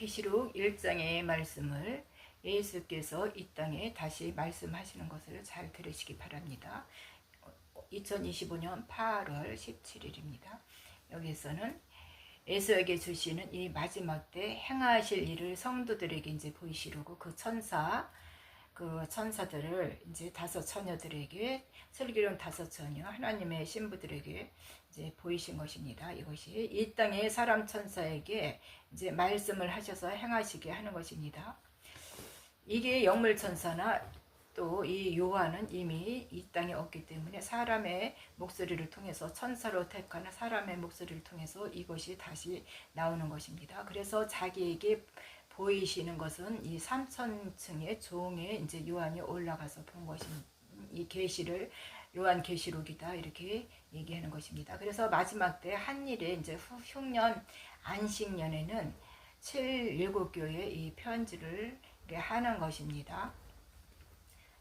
계시록 1장의 말씀을 예수께서 이 땅에 다시 말씀하시는 것을 잘 들으시기 바랍니다. 2025년 8월 17일입니다. 여기서는 예수에게 주시는 이 마지막 때 행하실 일을 성도들에게 이제 보이시려고 그 천사 그 천사들을 이제 다섯 처녀들에게 슬기로운 다섯 처녀 하나님의 신부들에게 이제 보이신 것입니다. 이것이 이 땅의 사람 천사에게 이제 말씀을 하셔서 행하시게 하는 것입니다. 이게 영물 천사나 또 이 요한은 이미 이 땅에 없기 때문에 사람의 목소리를 통해서 천사로 택하는 사람의 목소리를 통해서 이것이 다시 나오는 것입니다. 그래서 자기에게 보이시는 것은 이 삼천층의 종에 이제 요한이 올라가서 본 것인 이 계시를 요한 계시록이다 이렇게 얘기하는 것입니다. 그래서 마지막 때 한일에 이제 후- 흉년 안식년에는 칠 일곱 교회 이 편지를 하는 것입니다.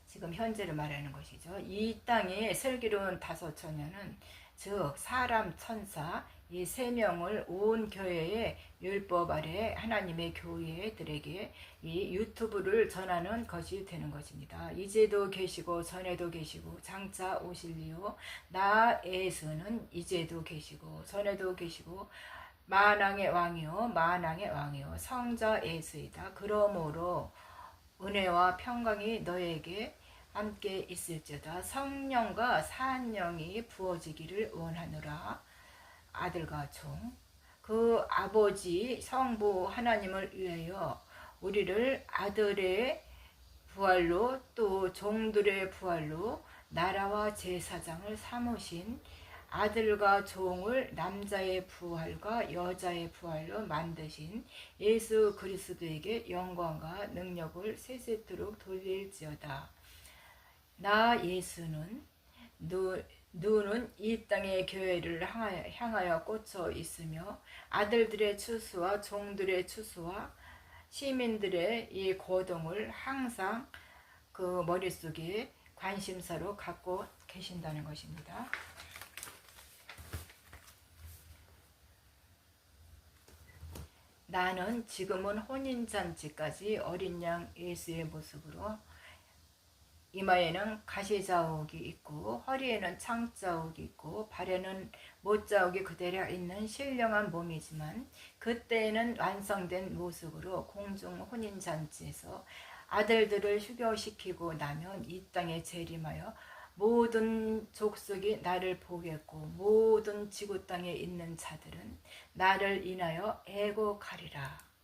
지금 현재를 말하는 것이죠. 이 땅에 슬기로운 다섯 처녀는 즉 사람 천사 이 세 명을 온 교회의 율법 아래 하나님의 교회들에게 이 유튜브를 전하는 것이 되는 것입니다. 이제도 계시고 전에도 계시고 장차 오실리요 나 예수는 이제도 계시고 전에도 계시고 만왕의 왕이요 만왕의 왕이요 성자 예수이다. 그러므로 은혜와 평강이 너에게 함께 있을지어다 성령과 산령이 부어지기를 원하노라 아들과 종 그 아버지 성부 하나님을 위하여 우리를 아들의 부활로 또 종들의 부활로 나라와 제사장을 삼으신 아들과 종을 남자의 부활과 여자의 부활로 만드신 예수 그리스도에게 영광과 능력을 세세토록 돌릴지어다. 나 예수는 누, 누는 이 땅의 교회를 향하여, 향하여 꽂혀 있으며 아들들의 추수와 종들의 추수와 시민들의 이 고동을 항상 그 머릿속에 관심사로 갖고 계신다는 것입니다. 나는 지금은 혼인잔치까지 어린 양 예수의 모습으로 이마에는 가시자욱이 있고 허리에는 창자욱이 있고 발에는 못자욱이 그대로 있는 신령한 몸이지만 그때에는 완성된 모습으로 공중 혼인잔치에서 아들들을 휴교시키고 나면 이 땅에 재림하여 모든 족속이 나를 보겠고 모든 지구 땅에 있는 자들은 나를 인하여 애고가리라.